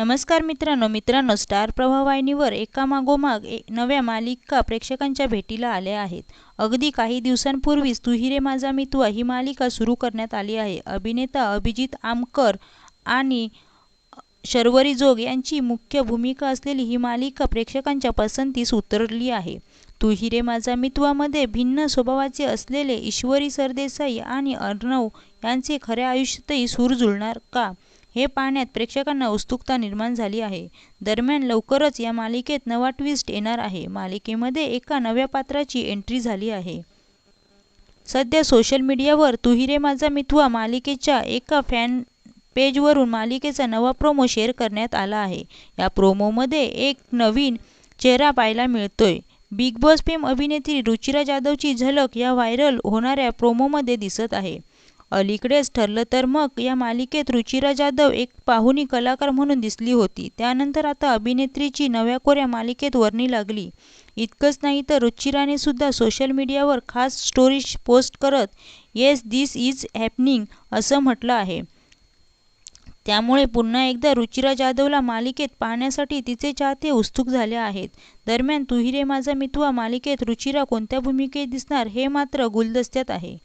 नमस्कार मित्रांनो मित्रांनो स्टार प्रभावाहिनीवर एकामागोमाग ए नव्या मालिका प्रेक्षकांच्या भेटीला आल्या आहेत. अगदी काही दिवसांपूर्वीच तू रे माझा मितवा ही मालिका सुरू करण्यात आली आहे. अभिनेता अभिजित आमकर आणि शर्वरी जोग यांची मुख्य भूमिका असलेली ही मालिका प्रेक्षकांच्या पसंतीस उतरली आहे. तू हिरे माझा मित्वामध्ये भिन्न स्वभावाचे असलेले ईश्वरी सरदेसाई आणि अर्णव यांचे खऱ्या आयुष्यातही सूर जुळणार का? हे पाहण्यात प्रेक्षकांना उत्सुकता निर्माण झाली आहे. दरम्यान लवकरच या मालिकेत नवा ट्विस्ट येणार आहे. मालिकेमध्ये एका नव्या पात्राची एंट्री झाली आहे. सध्या सोशल मीडियावर तुहिरे माझा मिथवा मालिकेच्या एका फॅन पेजवरून मालिकेचा नवा प्रोमो शेअर करण्यात आला आहे. या प्रोमोमध्ये एक नवीन चेहरा पाहायला मिळतोय. बिग बॉस फेम अभिनेत्री रुचिरा जाधवची झलक या व्हायरल होणाऱ्या प्रोमोमध्ये दिसत आहे. अलीकडेच ठरलं तर मग या मालिकेत रुचिरा जाधव एक पाहुणी कलाकार म्हणून दिसली होती. त्यानंतर आता अभिनेत्रीची नव्या कोऱ्या मालिकेत वर्णी लागली. इतकंच नाही तर रुचिराने सुद्धा सोशल मीडियावर खास स्टोरीज पोस्ट करत येस दिस इज हॅपनिंग असं म्हटलं आहे. त्यामुळे पुन्हा एकदा रुचिरा जाधवला मालिकेत पाहण्यासाठी तिचे चाहते उत्सुक झाले आहेत. दरम्यान तुहिरे माझा मितवा मालिकेत रुचिरा कोणत्या भूमिकेत दिसणार हे मात्र गुलदस्त्यात आहे.